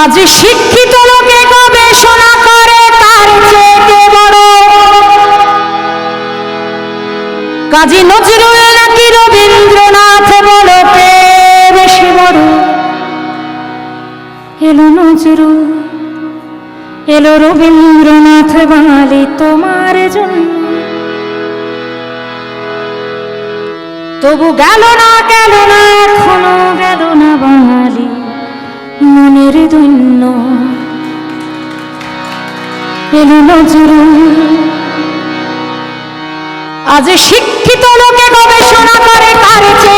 আজ শিক্ষিত লোকে গবেষণা করে, তার চেয়ে বড়। কাজী নজরুল নাকি রবীন্দ্রনাথ বলতে বেশি বড়। এলো নজরুল, এলো রবীন্দ্রনাথ বাঙালি তোমার জন্য। তবু গেল না গেল না, এখনও গেল আজ শিক্ষিত লোকে গবেষণা করে কারছে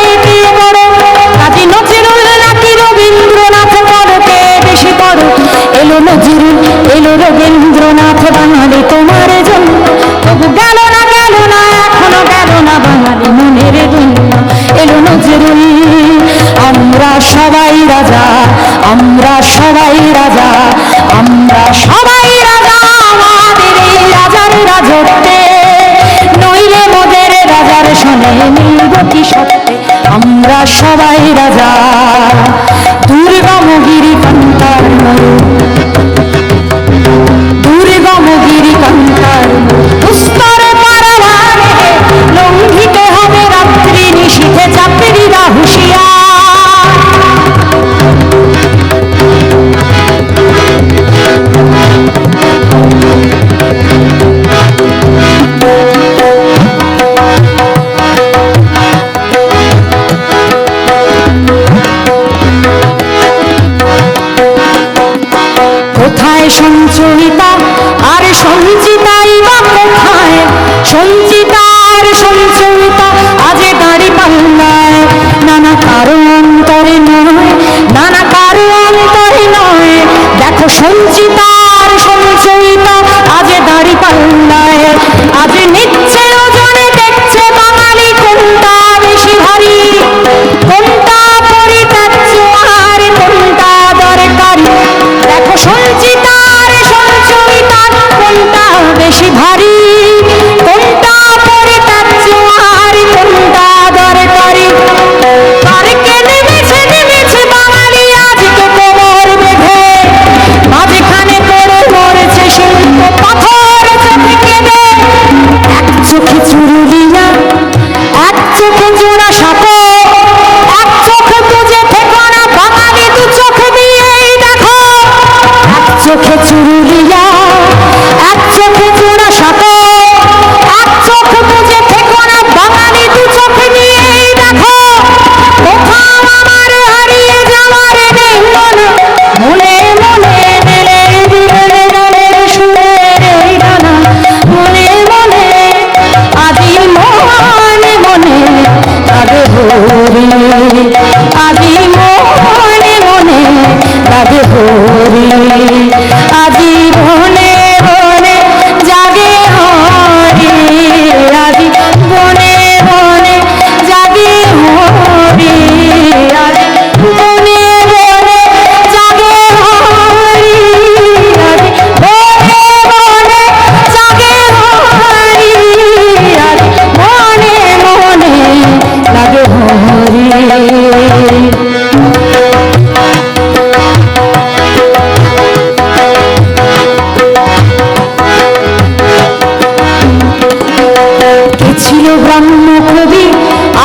ছিল ব্রাহ্ম কবি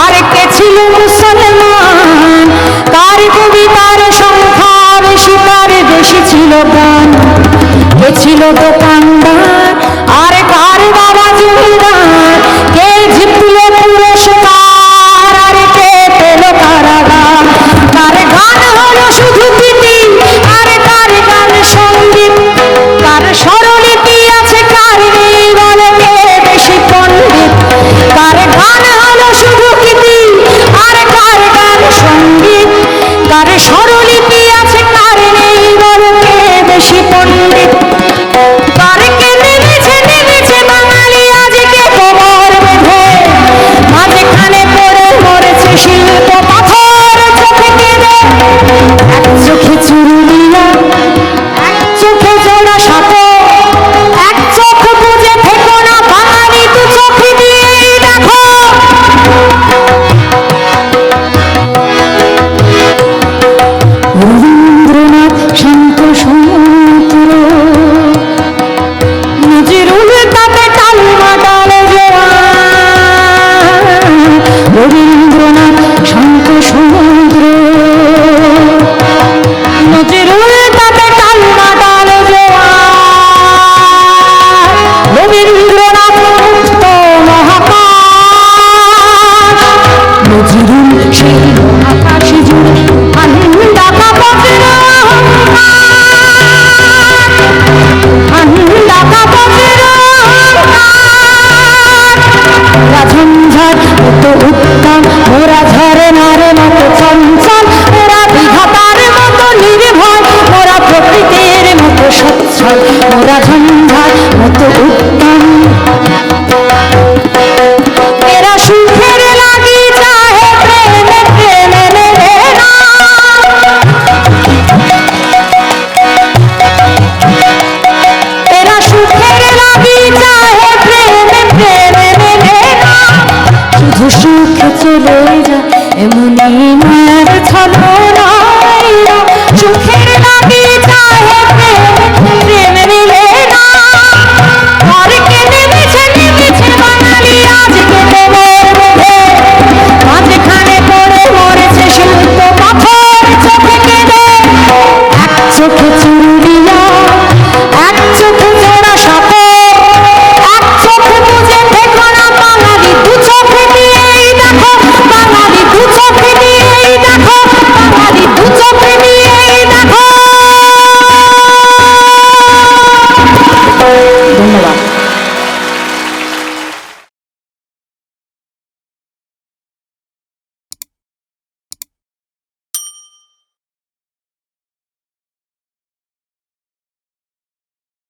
আর কে ছিল মুসলমান? তার কবিতার তার সংখ্যা বেশি ছিল গান কে ছিল দোকান? সুখে চলে যা এমনি মার ছলো না সুখের না